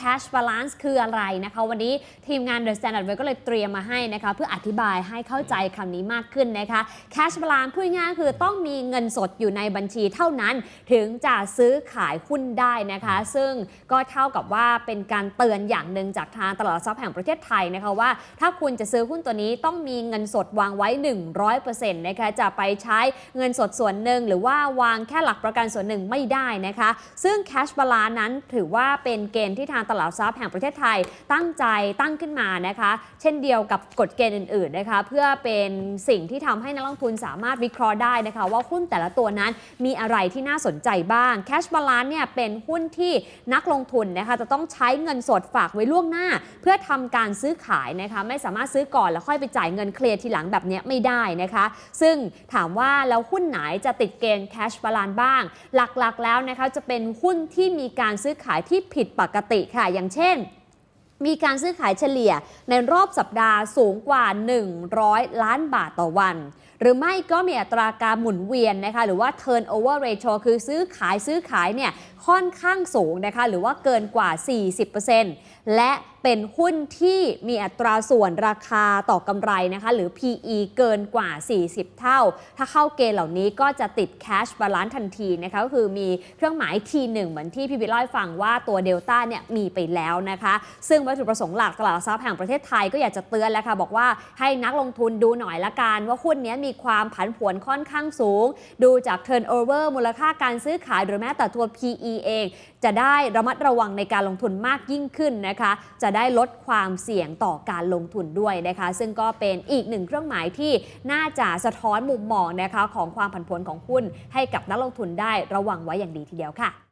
cash balance คืออะไรนะคะ วันนี้ทีมงาน The Standard Way ก็เลยเตรียมมาให้นะคะเพื่ออธิบายให้เข้าใจคำนี้มากขึ้นนะคะ cash balance พูดง่ายคือต้องมีเงินสดอยู่ในบัญชีเท่านั้นถึงจะซื้อขายหุ้นได้นะคะ ซึ่งก็เท่ากับว่าเป็นการเตือนอย่างหนึ่งจากทางตลาดทรัพย์แห่งประเทศไทยนะคะว่า ถ้าคุณจะซื้อหุ้นตัวนี้ต้องมีเงินสดวางไว้ 100%นะคะจะไปใช้เงินสดส่วนหนึ่งหรือว่าวางแค่หลักประกันส่วนหนึ่งไม่ได้นะคะ ซึ่ง cash balance นั้นถือว่าเป็นเกณฑ์ที่ทางตลาดทรัพย์แห่งประเทศไทยตั้งใจตั้งขึ้นมานะคะ เช่นเดียวกับกฎเกณฑ์อื่นๆนะคะเพื่อเป็นสิ่งที่ทำให้นักลงทุนสามารถวิเคราะห์ได้นะคะ ว่าหุ้นแต่ละตัวนั้นมีอะไรที่น่าสนใจบ้าง cash balance เนี่ยเป็นหุ้นที่นักลงทุนนะคะจะต้องใช้เงินสดฝากไว้ล่วงหน้า เพื่อทำการซื้อขายนะคะไม่สามารถซื้อก่อนแล้วค่อยไปจ่ายเงินเคลียร์ทีหลังแบบนี้ไม่ได้นะคะ ซึ่งถามว่าแล้วหุ้นไหนจะติดเกณฑ์ cash balance บ้าง หลักๆแล้วนะคะจะเป็นหุ้นที่มีการซื้อขายที่ผิดปกติค่ะอย่างเช่น มีการซื้อขายเฉลี่ยในรอบสัปดาห์สูงกว่า 100 ล้านบาทต่อวัน หรือไม่ก็มีอัตราการหมุนเวียนนะคะหรือว่า turnover ratio คือซื้อขายซื้อขายเนี่ยค่อนข้างสูงนะคะหรือว่าเกินกว่า 40%และเป็นหุ้นที่มีอัตราส่วนราคาต่อกำไรนะคะหรือ PE เกินกว่า 40 เท่า ถ้าเข้าเกณฑ์เหล่านี้ก็จะติด cash balance ทันทีนะคะก็คือมีเครื่องหมาย T1 เหมือนที่พี่บิ๊กเล่าให้ฟังว่าตัวเดลต้าเนี่ยมีไปแล้วนะคะ ซึ่งวัตถุประสงค์หลักตลาดหลักทรัพย์แห่งประเทศไทยก็อยากจะเตือนแล้วค่ะบอกว่าให้นักลงทุนดูหน่อยละกัน ว่าหุ้นเนี้ยมีความผันผวนค่อนข้างสูง ดูจาก turnover มูลค่าการซื้อขายหรือแม้แต่ตัว PE เอง จะได้ระมัดระวังในการลงทุนมากยิ่งขึ้นนะคะจะได้ลดความเสี่ยงต่อการลงทุนด้วยนะคะ ซึ่งก็เป็นอีกหนึ่งเครื่องหมายที่น่าจะสะท้อนมุมมองนะคะของความผันผวนของหุ้นให้กับนักลงทุนได้ระวังไว้อย่างดีทีเดียวค่ะ